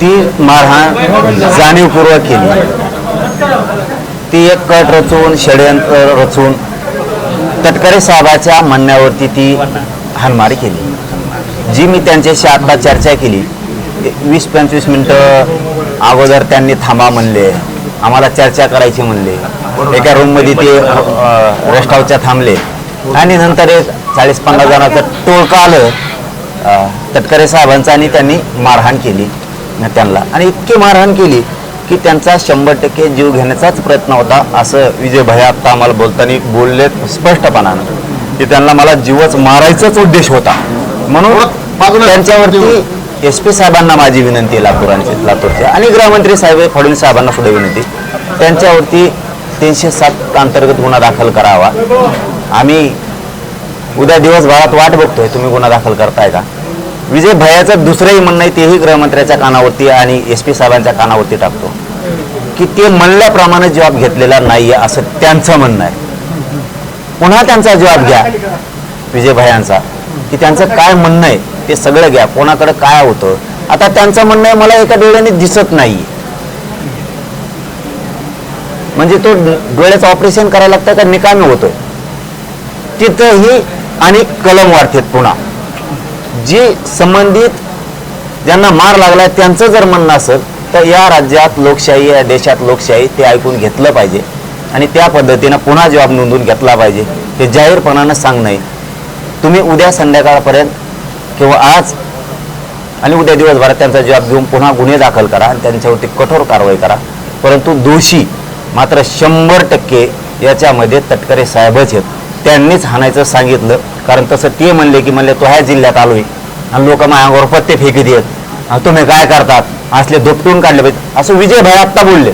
ती मारहाण जाणीवपूर्वक केली. ती एक कट रचून षडयंत्र रचून तटकरे साहेबाच्या म्हणण्यावरती ती हानमारी केली. जी मी त्यांच्याशी आता चर्चा केली वीस पंचवीस मिनटं अगोदर त्यांनी थांबा म्हणले आम्हाला चर्चा करायची म्हणले. एका रूममध्ये ते रेस्ट हाऊसच्या थांबले. आणि नंतर एक चाळीस पन्नास जणांचं टोळकं आलं. तटकरे साहेबांचं आणि त्यांनी मारहाण केली त्यांना. आणि इतकी मारहाण केली की त्यांचा शंभर टक्के जीव घेण्याचाच प्रयत्न होता असं विजय भैया आत्ता आम्हाला बोलताना बोलले स्पष्टपणानं की त्यांना मला जीवच मारायचाच उद्देश होता. म्हणून त्यांच्यावरती एस पी साहेबांना माझी विनंती लातूरांची लातूरच्या. आणि गृहमंत्री साहेब फडणवीस साहेबांना सुद्धा विनंती. त्यांच्यावरती तीनशे सात अंतर्गत गुन्हा दाखल करावा. आम्ही उद्या दिवसभरात वाट बघतोय तुम्ही गुन्हा दाखल करताय का? विजय भयाचं दुसरंही म्हणणं आहे तेही गृहमंत्र्याच्या कानावरती आणि एस पी साहेबांच्या कानावरती टाकतो. की ते म्हणल्याप्रमाणे जॉब घेतलेला नाहीये असं त्यांचं म्हणणं आहे. पुन्हा त्यांचा जॉब घ्या विजय भयांचा की त्यांचं काय म्हणणं आहे ते सगळं घ्या. कोणाकडे काय होतं? आता त्यांचं म्हणणं आहे मला एका डोळ्याने दिसत नाही म्हणजे तो डोळ्याचं ऑपरेशन करायला लागतं का? निकामी होतोय. तिथंही आणि कलम वाढतात पुन्हा. जे संबंधित ज्यांना मार लागलाय त्यांचं जर म्हणणं असेल तर या राज्यात लोकशाही या देशात लोकशाही ते ऐकून घेतलं पाहिजे. आणि त्या पद्धतीनं पुन्हा जबाब नोंदवून घेतला पाहिजे. हे जाहीरपणानं सांगणं तुम्ही उद्या संध्याकाळपर्यंत किंवा आज आणि उद्या दिवसभरात त्यांचा जबाब घेऊन पुन्हा गुन्हे दाखल करा आणि त्यांच्यावरती कठोर कारवाई करा. परंतु दोषी मात्र शंभर टक्के याच्यामध्ये तटकरे साहेबच आहेत. त्यांनीच हाणायचं सांगितलं. कारण तसं ते म्हणले की म्हणले तो ह्या जिल्ह्यात आलोय. आणि लोक मायावर पत्ते फेकी देत. आणि तुम्ही काय करतात? असले दुपटून काढले पाहिजे. असं विजय भाई आत्ता बोलले.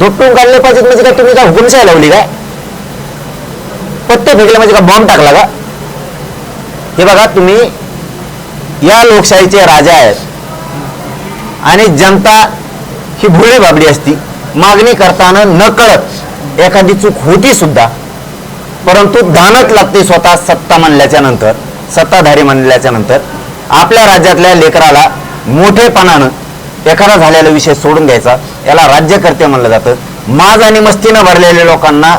धोपटून काढले पाहिजेत म्हणजे काय? तुम्ही का हुकुमशाही लावली काय? पत्ते फेकले म्हणजे का बॉम्ब टाकला का? हे बघा तुम्ही या लोकशाहीचे राजा आहेत. आणि जनता ही भोळी बाबडी असती. मागणी करताना न कळत एखादी चूक होती सुद्धा परंतु दानच लागते स्वतः सत्ता म्हणल्याच्या नंतर सत्ताधारी म्हणल्याच्या नंतर. आपल्या राज्यातल्या लेकराला मोठेपणानं एखादा झालेला विषय सोडून द्यायचा. याला राज्यकर्ते म्हणलं जातं. माज आणि मस्तीनं भरलेल्या लोकांना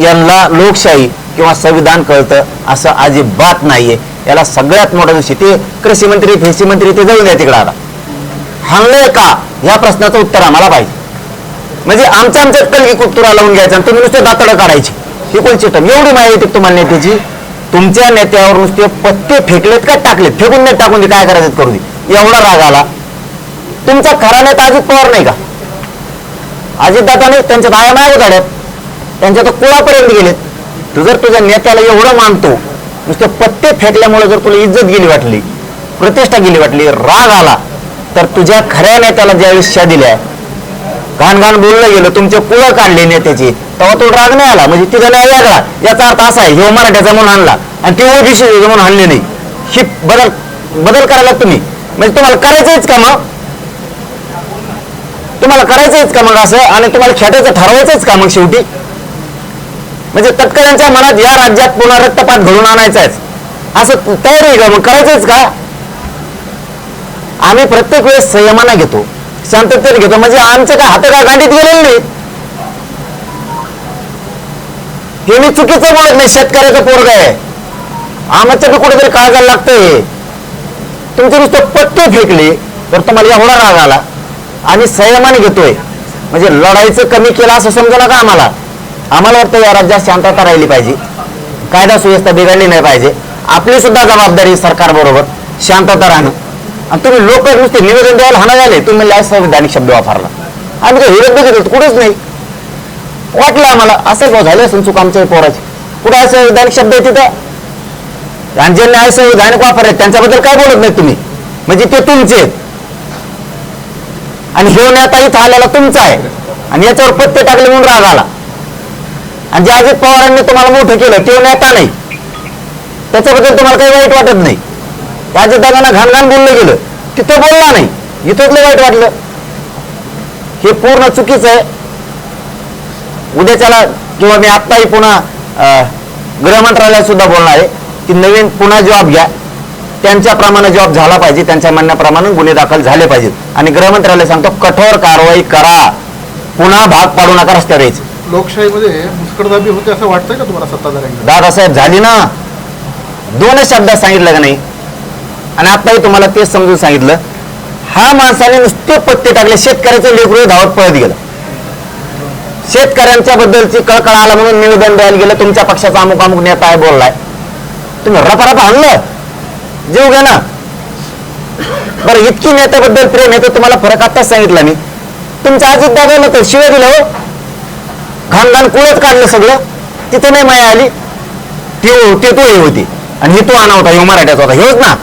यांना लोकशाही किंवा संविधान कळतं असं अजिबात नाहीये. याला सगळ्यात मोठं दिवशी ते कृषी मंत्री फेसी मंत्री ते जाऊन द्या तिकडे आला हाणलंय का? या प्रश्नाचं उत्तर आम्हाला पाहिजे. म्हणजे आमच्या आमच्यात कलगी कुत्तुरा लावून घ्यायचा आणि तुम्ही नुसते दातडं काढायची. ही कोणची टम एवढी माहिती तुम्हाला नेत्याची. तुमच्या नेत्यावर नुसते पत्ते फेकलेत का टाकलेत? फेकून नाही टाकून दे काय करायचं करू दे. एवढा राग आला. तुमचा खरा नेता अजित पवार नाही का? अजितदादाने त्यांच्या दाया नाही काढ्यात त्यांच्या तर कुळापर्यंत गेलेत. तू जर तुझ्या नेत्याला एवढं मानतो नुसते पत्ते फेकल्यामुळे जर तुला इज्जत गेली वाटली प्रतिष्ठा गेली वाटली राग आला तर तुझ्या खऱ्या नेत्याला ज्यावेळेस शा दिल्या घाण घाण बोललं गेलं तुमचे कुळं काढले नेत्याची. तेव्हा तो राग नाही आला. म्हणजे तिथं न्याय वेगळा. याचा अर्थ असा आहे हे मराठ्याचा म्हणून आणला. आणि ते ओबीसी म्हणून आणले नाही. ही बदल बदल करायला तुम्ही. म्हणजे तुम्हाला करायचंच का मग? तुम्हाला करायचंच का मग असं? आणि तुम्हाला खेटायचं ठरवायचंच का मग शेवटी? म्हणजे तटकऱ्यांच्या मनात या राज्यात पुन्हा रक्तपात घडून आणायचा आहे. असं तयारी आहे का मग? करायचंच का? आम्ही प्रत्येक वेळेस संयमाना घेतो. शांततेने घेतो. म्हणजे आमचे काय हात काय गांडीत गेलेले नाही. हे मी चुकीचं बोलत नाही शेतकऱ्याचं पोरग आहे. आमच्या बी कुठेतरी काळजाला लागतंय तुमचे नुसतं पत्ते फेकले तर तुम्हाला एवढा राग आला. आम्ही संयमाने घेतोय. म्हणजे लढाईचं कमी केलं असं समजा नका आम्हाला. आम्हाला वाटतं या राज्यात शांतता राहिली पाहिजे. कायदा सुव्यवस्था बिघडली नाही पाहिजे. आपली सुद्धा जबाबदारी सरकारबरोबर शांतता राहणं. आणि तुम्ही लोक नुसते निवेदन द्यायला हाना झाले. तुम्ही म्हणले संविधानिक शब्द वापरला. आम्ही काही विरोध घेतो कुठेच नाही. वाटलं आम्हाला असं भाऊ झालं असं चूक आमच्या पोराची? कुठं असं संविधानिक शब्द आहे तिथं? आणि ज्यांनी असंविधानिक वापर आहेत त्यांच्याबद्दल काय बोलत नाही तुम्ही? म्हणजे ते तुमचे आहेत. आणि हे नेता इथं आलेला तुमचा आहे. आणि याच्यावर पत्ते टाकले म्हणून राग आला. आणि जे अजित पवारांनी तुम्हाला मोठं केलं ते नेता नाही. त्याच्याबद्दल तुम्हाला काही वाईट वाटत नाही. दादांना घाण घाण बोललं गेलं. तिथं बोलला नाही. लय वाईट वाटलं. हे पूर्ण चुकीचं आहे. उद्याच्याला किंवा मी आत्ताही पुन्हा अं, गृह मंत्रालयात सुद्धा बोलणार आहे. की नवीन पुन्हा जबाब घ्या. त्यांच्याप्रमाणे जॉब झाला पाहिजे. त्यांच्या म्हणण्याप्रमाणे गुन्हे दाखल झाले पाहिजेत. आणि गृहमंत्र्याला सांगतो कठोर कारवाई करा. पुन्हा भाग पाडू नका रस्त्यावर यायचे लोकशाहीमध्ये मुस्कटदाबी होते असं वाटतंय का तुम्हाला सत्ताधाऱ्यांना? दादासाहेब झाली ना? दोनच शब्दात सांगितलं का नाही? आणि आताही तुम्हाला तेच समजून सांगितलं हा माणसाने नुसते पत्ते टाकले शेतकऱ्याचं लेकरू धावत पळत गेलं. शेतकऱ्यांच्या बद्दलची कळकळ आला म्हणून निवेदन द्यायला गेलं तुमच्या पक्षाचा अमुक अमुक नेता आहे बोललाय. तुम्ही रपरप आणलं जीव घ्या ना. बरं इतकी नेत्याबद्दल प्रेम आहे तर तुम्हाला फरक आत्ताच सांगितला मी. तुमच्या आजीत दादाला तर शिवाय दिलं हो. खानदान कुळत काढलं सगळं. तिथे नाही माया आली. ते हो, ते तो हे होती. आणि हे तो आणा होता ह्यो मराठ्याचा होता. हेच ना.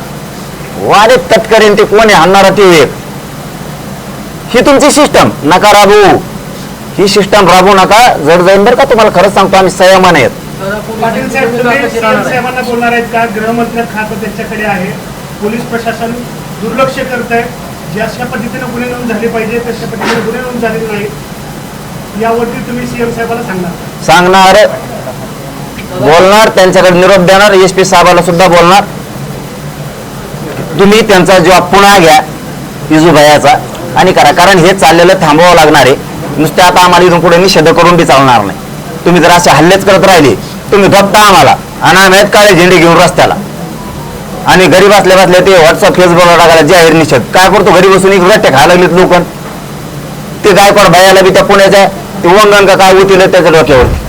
वारे तटकरेन ते कोण आणणारा ते एक. ही तुमची सिस्टम नका राबू ही सिस्टम राबू नका. जड जाईन बरं का तुम्हाला. खरंच सांगतो आम्ही संयमान आहेत. पाटील साहेब तुम्ही सीएम साहेबांना बोलणार आहेत का? गृहमंत्री खातं त्यांच्याकडे आहे. पोलीस प्रशासन दुर्लक्ष करत आहे ज्या पद्धतीने गुन्हे नोंद झाले पाहिजे तशा पद्धतीने गुन्हे नोंद झालेले नाहीत. यावरती तुम्ही सीएम साहेबांना सांगणार. सांगणार. बोलणार. त्यांच्याकडे निरोप देणार. एस पी साहेबाला सुद्धा बोलणार. तुम्ही त्यांचा जॉब पुन्हा घ्या इजूभयाचा आणि करा. कारण हे चाललेलं थांबवावं लागणार आहे. नुसते आता आम्हाला इथून पुढे निषेध करून बी चालणार नाही. तुम्ही जर असे हल्लेच करत राहिले तुम्ही धोपता आम्हाला. आणि आम्ही काळे झेंडे घेऊन रस्त्याला. आणि घरी बसल्या बसल्या ते व्हॉट्सअप फेसबुकवर टाकायला जाहीर निषेध. काय करतो? घरी बसून एक रट्टे खायला लागलेत लोक. ते गायकवाड भयाला बी त्या पुण्याच्या ते वंगण का काय उठिलं त्याच्या डोक्यावरती.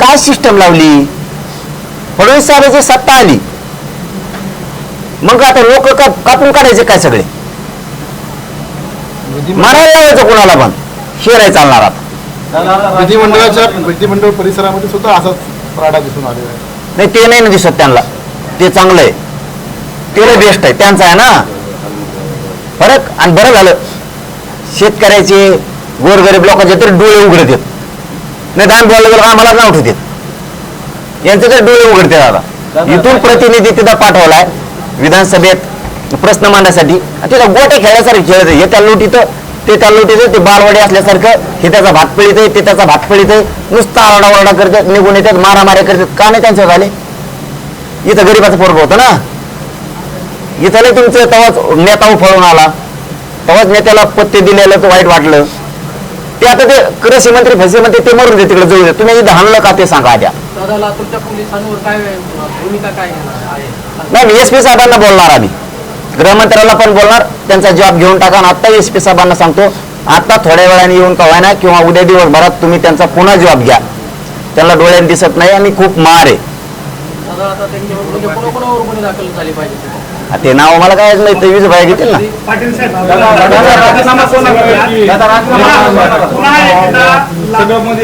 काय सिस्टम लावली? फडणवीस साहेबांची सत्ता आली. मग आता लोक कापून काढायचे काय सगळे? मारायला लावायचं कोणाला पण? नाही चालणार आता. विधिमंडळाच्या विधिमंडळ परिसरामध्ये सुद्धा असाच राडा दिसून आलेला आहे. नाही ते नाही ना दिसत त्यांना. ते चांगलं आहे. ते बेस्ट आहे. त्यांचं आहे ना. फरक. आणि बरं झालं. शेतकऱ्याचे गोरगरीब लोकांचे तरी डोळे उघडत येत नाही दान बोललं गेलं का आम्हाला नाव ठेवतात. यांचे तर डोळे उघडते आता. इथून प्रतिनिधी तिथं पाठवलाय. विधानसभेत प्रश्न मांडण्यासाठी. तिथं गोटे खेळल्यासारखे खेळत हे त्या लुटीत ते त्या लुटीत ते बालवाडी असल्यासारखं हे त्याचा भात पळीत आहे ते त्याचा भात पळीत आहे. नुसता आरडाओरडा करतात निघून येतात मारामाऱ्या करतात. का नाही त्यांच्यावर आले इथं गरीबाचं पोरग होतं ना? इथं नाही तुमचं तेव्हाच नेता उफळून आला. तेव्हाच नेत्याला पत्ते दिलेलं तर वाईट वाटलं. ते आता ते कृषी मंत्री फसी मंत्री ते मरून दे तिकडे जवळ. तुम्ही इथं हाणलं का ते सांगा आद्या? नाही एस पी साहेबांना बोलणार आम्ही गृहमंत्र्याला पण बोलणार त्यांचा जॉब घेऊन टाका आणि आता एस पी साहेबांना सांगतो आता थोड्या वेळाने येऊन कवाय ना किंवा उद्या दिवसभरात तुम्ही त्यांचा पुन्हा जॉब घ्या त्यांना डोळ्यात दिसत नाही आणि खूप मार आहे म्हणजे ते नाव मला काय नाही ते वीज बाया घेतील ना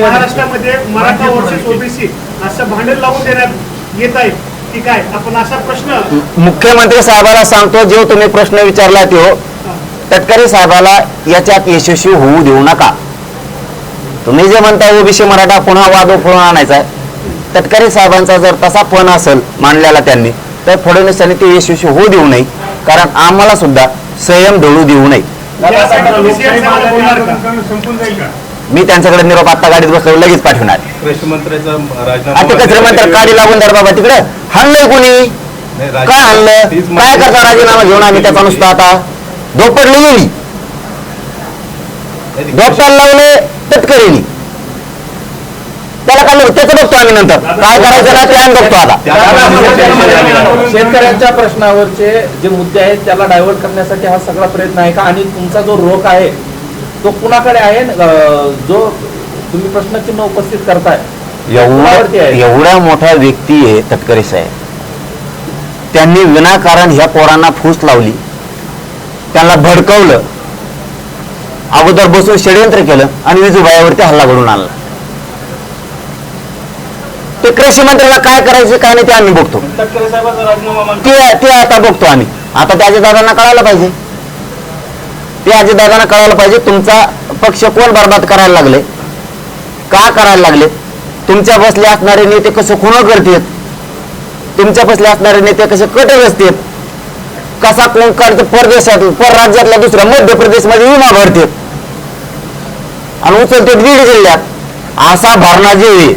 महाराष्ट्रामध्ये मराठा वर्सेस ओबीसी असं भांडण लावून देण्यात येत आहे की काय? आपण असा प्रश्न मुख्यमंत्री साहेबाला सांगतो जो तुम्ही प्रश्न विचारला तो. तटकरे साहेबाला याच्यात यशस्वी होऊ देऊ नका. तुम्ही जे म्हणता ओबीसी मराठा पुन्हा वाद उफळून आणायचा आहे. तटकरे साहेबांचा जर तसा पण असेल मांडलेला त्यांनी तर फडणवीसांनी ते यशस्वी होऊ देऊ नये. कारण आम्हाला सुद्धा संयम ढळू देऊ नये? मी त्यांच्याकडे निरोप आत्ता गाडीत बसलो लगेच पाठवणार. कृषी मंत्र्याचा आता कचरे म्हणतात काढी लागून दर बाबा तिकडे. हाणलंय कोणी? काय आणलं काय करता राजीनामा घेऊन आम्ही त्याचा नुसता आता धोपडली गेली डॉक्टर लावले तटकरीनी. त्याला काय त्याचं बघतो आम्ही नंतर. काय करायचं ना ते आम्ही बघतो आता. शेतकऱ्यांच्या प्रश्नावरचे जे मुद्दे आहेत त्याला डायव्हर्ट करण्यासाठी हा सगळा प्रयत्न आहे का? आणि तुमचा जो रोख आहे तो कुणाकडे आहे? जो तुम्ही प्रश्नचिन्ह उपस्थित करताय. आहे? एवढ्या मोठ्या व्यक्ती आहे तटकरे साहेब. त्यांनी विनाकारण ह्या पोरांना फूस लावली. त्यांना भडकवलं. अगोदर बसून षडयंत्र केलं आणि विजूबाईवरती हल्ला घडून आणला. ते कृषी मंत्र्याला काय करायचं काय नाही ते आम्ही बघतो. ते ते आता बघतो आम्ही. आता त्या दादांना कळायला पाहिजे. ते दादांना कळायला पाहिजे तुमचा पक्ष कोण बरबाद करायला लागले? का करायला लागले? तुमच्या बसले असणारे नेते कसं खुणं करतात? तुमच्या बसले असणारे नेते कसे कट असतात कसा कोण काढतो परदेशात परराज्यातला दुसऱ्या मध्य प्रदेशमध्ये विमा भरतात? आणि उचलतात बीड जिल्ह्यात. असा भरणा जे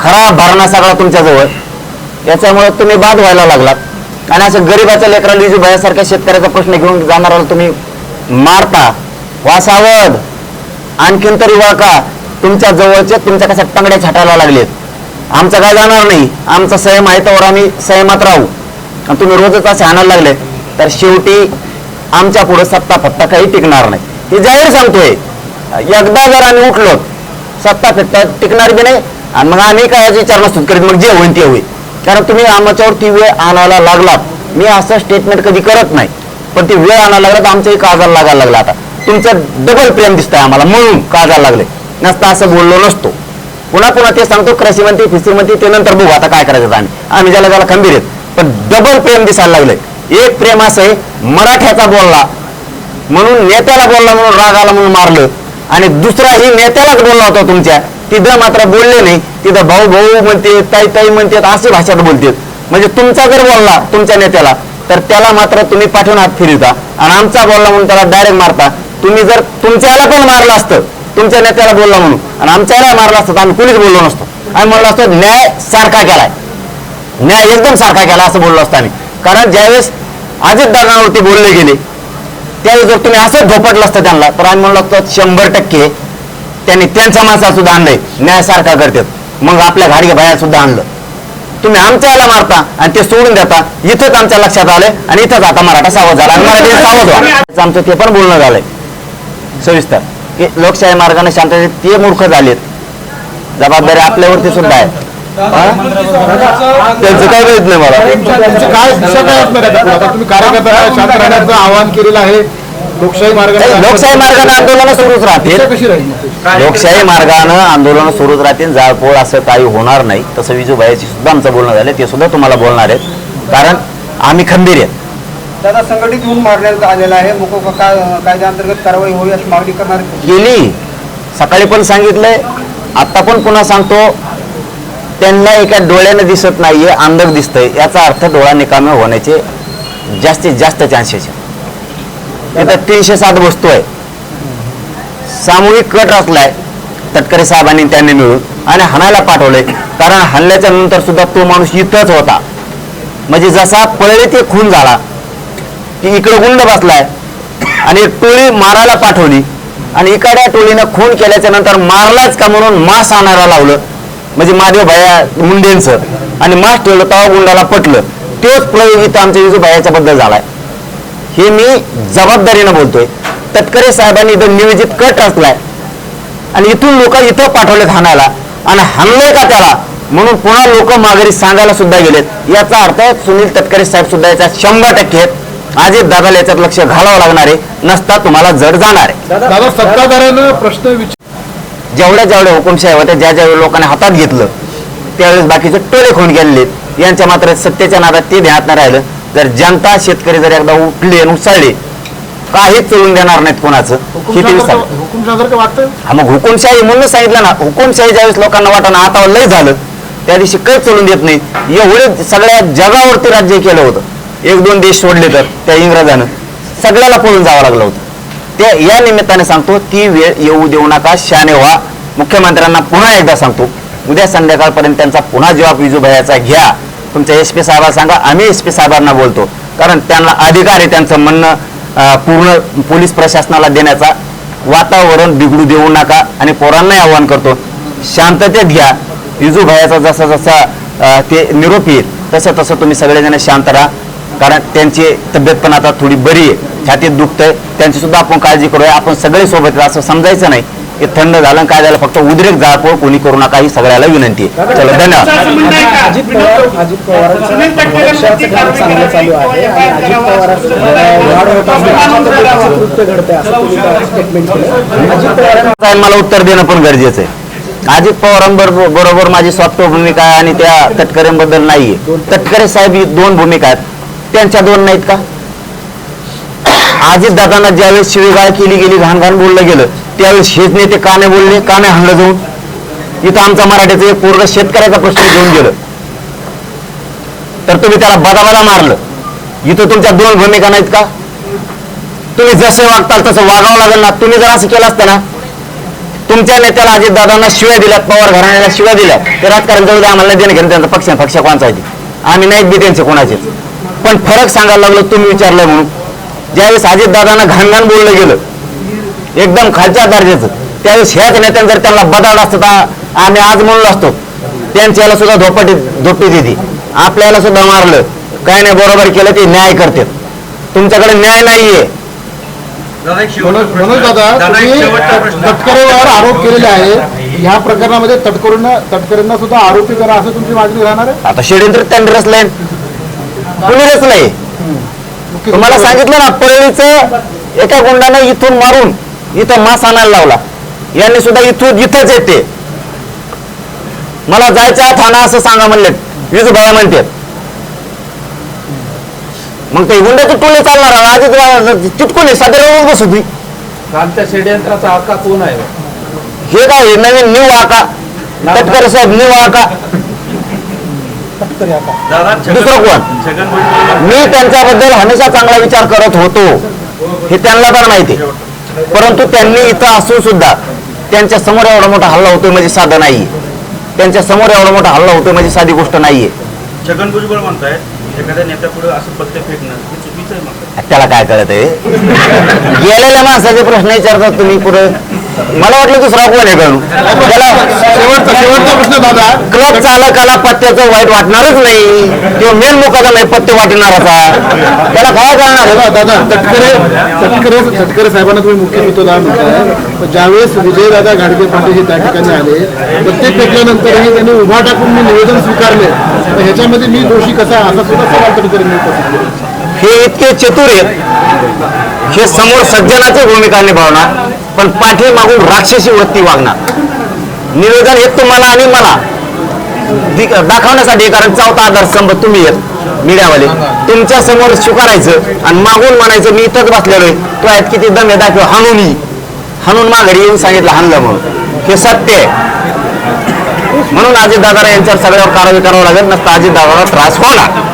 खरा भरणा सगळा तुमच्याजवळ. याच्यामुळे तुम्ही बाद व्हायला लागलात. आणि असं गरीबाच्या लेकराला विजू भयासारख्या शेतकऱ्याचा प्रश्न घेऊन जाणाऱ्याला तुम्ही मारता वासावध. आणखीन तरी वळका तुमच्या जवळचे तुमच्या कशा टंगड्या छाटायला लागलेत. आमचं काय जाणार नाही. आमचा संयम आहे तर आम्ही संयमात राहू. आणि तुम्ही रोजच असे आणायला लागले तर शेवटी आमच्या पुढे सत्ता फत्ता काही टिकणार नाही. हे जाहीर सांगतोय. एकदा जर आम्ही उठलो सत्ता फत्ता टिकणार बी नाही आणि मग आम्ही काय विचार नसतो करीत मग जे होईल ते होईल. कारण तुम्ही आमच्यावरती वेळ आणायला लागलात. मी असं स्टेटमेंट कधी करत नाही. पण ती वेळ आणायला लागला तर आमच्याही काळजाला लागायला लागला आता. तुमचं डबल प्रेम दिसतंय आम्हाला म्हणून काजाला लागले. नसता असं बोललो नसतो. पुन्हा पुन्हा ते सांगतो कृषी मंत्री फिसी मंत्री ते नंतर बघू आता काय करायचं आम्ही आम्ही ज्याला त्याला खंबीर आहेत. पण डबल प्रेम दिसायला लागलंय एक प्रेम असं आहे मराठ्याचा बोलला म्हणून नेत्याला बोलला म्हणून राग आला म्हणून मारलं. आणि दुसरा ही नेत्यालाच बोलला होता तुमच्या. तिथं मात्र बोलले नाही. तिथं भाऊ भाऊ म्हणते ताई ताई म्हणतात अशी भाषात बोलते. म्हणजे तुमचा जर बोलला तुमच्या नेत्याला तर त्याला मात्र तुम्ही पाठवून हात फिरवता. आणि आमचा बोलला म्हणून त्याला डायरेक्ट मारता. तुम्ही जर तुमच्याला पण मारलं असतं तुमच्या नेत्याला बोलला म्हणून. आणि आमच्याला मारला असतं आम्ही कुणीच बोललो नसतो. आम्ही म्हणलो असतो न्याय सारखा केलाय. न्याय एकदम सारखा केला असं बोललो असतो आम्ही. कारण ज्यावेळेस अजित दादावरती बोलले गेले त्यावेळेस जर तुम्ही असंच झोपटलं असतं त्यांना तर आम्ही म्हणलो असतो शंभर टक्के त्यांनी त्यांचा माणसा सुद्धा आणलंय. न्याय सारखा करतात. मग आपल्या घाडगे बाहेर सुद्धा आणलं. तुम्ही आमच्या याला मारता आणि ते सोडून देता. इथंच आमच्या लक्षात आलंय आणि इथंच आता मराठा सावध झाला आणि मराठी सावध व्हा. आमचं ते पण बोलणं झालंय. सविस्तर. की लोकशाही मार्गाने शांततेत ते मूर्ख झालेत. जबाबदारी आपल्यावरती सुद्धा आहे. त्यांचं काही माहीत नाही मला. काय दिशा काय असणार आहे आता? आता तुम्ही कार्यकर्त्यांना शांत राहण्याचं आवाहन केलेलं आहे. लोकशाही मार्गाने लोकशाही मार्गाने आंदोलन सुरूच राहतील. दिशा कशी राहील? लोकशाही मार्गानं आंदोलन सुरूच राहतील. जाळपोळ असं काही होणार नाही. तसं विजूबाईची सुद्धा आमचं बोलणं झालं ते सुद्धा तुम्हाला बोलणार आहेत. कारण आम्ही खंबीर आहेत. त्याचा संघटित होऊन मारण्यात आलेला आहे. मुको कायद्याअंतर्गत कारवाई होईल अशी मागणी करणार गेली. सकाळी पण सांगितलंय. आता पण पुन्हा सांगतो. त्यांना एका डोळ्यानं दिसत नाहीये अंधक दिसतंय. याचा अर्थ डोळा निकामे होण्याचे जास्तीत जास्त चान्सेस आहे आता तीनशे सात वस्तू आहे सामूहिक कट रचलाय तटकरे साहेबांनी त्यांनी मिळून. आणि हाणायला पाठवलंय. कारण हल्ल्याच्या नंतर सुद्धा तो माणूस इथंच होता. म्हणजे जसा पळले ते खून झाला की इकडे गुंड बसलाय. आणि एक टोळी मारायला पाठवली. आणि इकड्या टोळीनं खून केल्याच्यानंतर मारलाच का म्हणून मास आणायला लावलं. म्हणजे महादेव भाया मुंडेंचं. आणि मास ठेवलं तेव्हा गुंडाला पटलं. तोच प्रयोग इथं आमच्या विजू भायाच्या बद्दल झालाय. हे मी जबाबदारीनं बोलतोय. तटकरे साहेबांनी इथं नियोजित कट असलाय. आणि इथून लोक इथं पाठवलेत हाणायला. आणि हाणलंय का त्याला? म्हणून पुन्हा लोक माघारी सांगायला सुद्धा गेलेत. याचा अर्थ सुनील तटकरे साहेब सुद्धा याचा शंभर टक्के आहेत. अजित दादाला याच्यात लक्ष घालावं लागणार आहे. नसता तुम्हाला जड जाणार आहे. दादा सत्ताधाऱ्यानं प्रश्न विचार जेवढ्या जेवढ्या हुकुमशाही होत्या ज्या ज्या लोकांनी हातात घेतलं त्यावेळेस बाकीचे टोळे खून गेलेले यांच्या मात्र सत्तेच्या नादात ते ध्यानात नाही राहिलं. जर जनता शेतकरी जर एकदा उठले आणि उसळले काहीच चळून देणार नाहीत कोणाचं. किती हा मग हुकुमशाही म्हणून सांगितलं ना. हुकुमशाही ज्यावेळेस लोकांना वाटणं आता लय झालं त्या दिवशी काही चलून देत नाही. एवढे सगळ्या जगावरती राज्य केलं होतं. एक दोन देश सोडले तर त्या इंग्रजानं सगळ्याला पळून जावं लागलं होतं. ते या निमित्ताने सांगतो ती वेळ येऊ देऊ नका शाने व्हा. मुख्यमंत्र्यांना पुन्हा एकदा सांगतो उद्या संध्याकाळपर्यंत त्यांचा पुन्हा जबाब विजूभयाचा घ्या. तुमच्या एस पी साहेबांना सांगा आम्ही एस पी साहेबांना बोलतो. कारण त्यांना अधिकार आहे त्यांचं म्हणणं पूर्ण पोलीस प्रशासनाला देण्याचा. वातावरण बिघडू देऊ नका आणि पोरांनाही आव्हान करतो शांततेत घ्या. विजूभयाचा जसा जसा ते निरोप येईल तसं तसं तुम्ही सगळेजण शांत राहा. कारण त्यांची तब्येत पण आता थोडी बरी आहे. छातीत दुखतंय. त्यांची सुद्धा आपण काळजी करूया. आपण सगळे सोबत आहे, असं समजायचं नाही. की थंड झालं काय झालं फक्त उद्रेक जाळपोळ कोणी करू नका ही सगळ्याला विनंती आहे. चला धन्यवाद. मला उत्तर देणं पण गरजेचं आहे. अजित पवारांबरोबर बरोबर माझी सॉफ्ट भूमिका आहे आणि त्या तटकरेंबद्दल नाहीये. तटकरे साहेब ही दोन भूमिका आहेत. त्यांच्या दोन नाहीत का? अजित दादांना ज्यावेळेस शिवीगाळ केली गेली घाण घाण बोललं गेलं त्यावेळेस हेच नेते का नाही बोलले का नाही हाणलं जाऊन? इथं आमचा मराठीचं एक पूर्ण शेतकऱ्याचा प्रश्न घेऊन गेलं. तर तुम्ही त्याला बदाबदा मारलं. इथं तुमच्या दोन भूमिका नाहीत का? तुम्ही जसे वागताल तसं वागावं लागेल ना. तुम्ही जर असं केलं असतं ना तुमच्या नेत्याला अजित दादांना शिव्या दिल्यात पवार घराण्याला शिव्या दिल्या ते राजकारण जाऊ दे आम्हाला देणं घेणं त्यांचा पक्ष पक्ष कोणाचा आम्ही नाहीत बी त्यांचे कोणाचे पण फरक सांगायला लागलो तुम्ही विचारलं म्हणून. ज्यावेळेस अजित दादांना घाण घाण बोललं गेलं एकदम खालच्या दर्जाचं. त्यावेळेस ह्याच नेत्याने जर त्यांना बदललं असतं तर आम्ही आज म्हणलो असतो. त्यांच्याला सुद्धा धोपटी धोपटी दिली. आपल्याला सुद्धा मारलं. काय नाही बरोबर केलं ते न्याय करते. तुमच्याकडे न्याय नाहीये. दादा तटकरेवर आरोप केलेले आहे. ह्या प्रकरणामध्ये तटकरेंना तटकरेंना सुद्धा आरोपी करा असं तुमची मागणी राहणार आहे? आता षडयंत्र त्यांनी रचलंय कुणी रचलंय तुम्हाला सांगितलं ना परळीचं एका गुंडानं इथून मारून इथं मास आणायला लावला. यांनी सुद्धा इथून इथंच येते. मला जायचं ठाणा असं सांगा म्हणले वीज भया म्हणते. मग ते गुंड्याची टोळी चालणार आधी चिटकून सध्या बस होती कालच्या षडयंत्राचा आका कोण आहे? हे काय नवीन न्यू आका. तटकरे साहेब न्यू आका. दुसरं कोण? मी त्यांच्याबद्दल हमेशा चांगला विचार करत होतो. हे त्यांना पण माहिती आहे. परंतु त्यांनी इथं असून सुद्धा त्यांच्यासमोर एवढा मोठा हल्ला होतोय म्हणजे साधा नाहीये. त्यांच्यासमोर एवढा मोठा हल्ला होतोय म्हणजे साधी गोष्ट नाहीये. छगन भुजबळ म्हणतायत एखाद्या नेत्यापुढे असं पत्ते फेकणं हे चुकीचं आहे म्हणतात त्याला काय कळत आहे गेलेल्या माणसाचे प्रश्न विचारतात तुम्ही पुढे. मला वाटलं दुसरा कोण आहे गणू? त्याला शेवटचा शेवटचा प्रश्न दादा. क्लब चालकाला पत्त्याचं वाईट वाटणारच नाही. किंवा मेन मुखाचा नाही पत्ते वाटणाराचा. त्याला काय करणार? दादा दादा तटकरे तटकरे तटकरे साहेबांना तुम्ही मुख्य मुद्दा म्हणताय. ज्यावेळेस विजयदादा घाडगे पाटील हे त्या ठिकाणी आले प्रत्येक पेटल्यानंतरही त्यांनी उभा टाकून मी निवेदन स्वीकारले. तर ह्याच्यामध्ये मी दोषी कसा? असा सुद्धा सवाल केला. हे इतके चतुर आहेत. हे समोर सज्जनाची भूमिका निभावणार. पण पाठीमागून राक्षसी वृत्ती वागणार. निवेदन हे तुम्हाला आणि मला दाखवण्यासाठी कारण चौथा आधारस्तंभ तुम्ही आहेत मीडियावाले. तुमच्यासमोर स्वीकारायचं आणि मागून म्हणायचं मी इथंच बसलेलो आहे तो आहेत किती दम आहे दाखव हाणून. हाणून माघारी येऊन सांगितलं हाणलं म्हणून. हे सत्य आहे. म्हणून अजित दादा यांच्यावर सगळ्यावर कारवाई करावं लागेल नसता अजित दादाला त्रास होणार.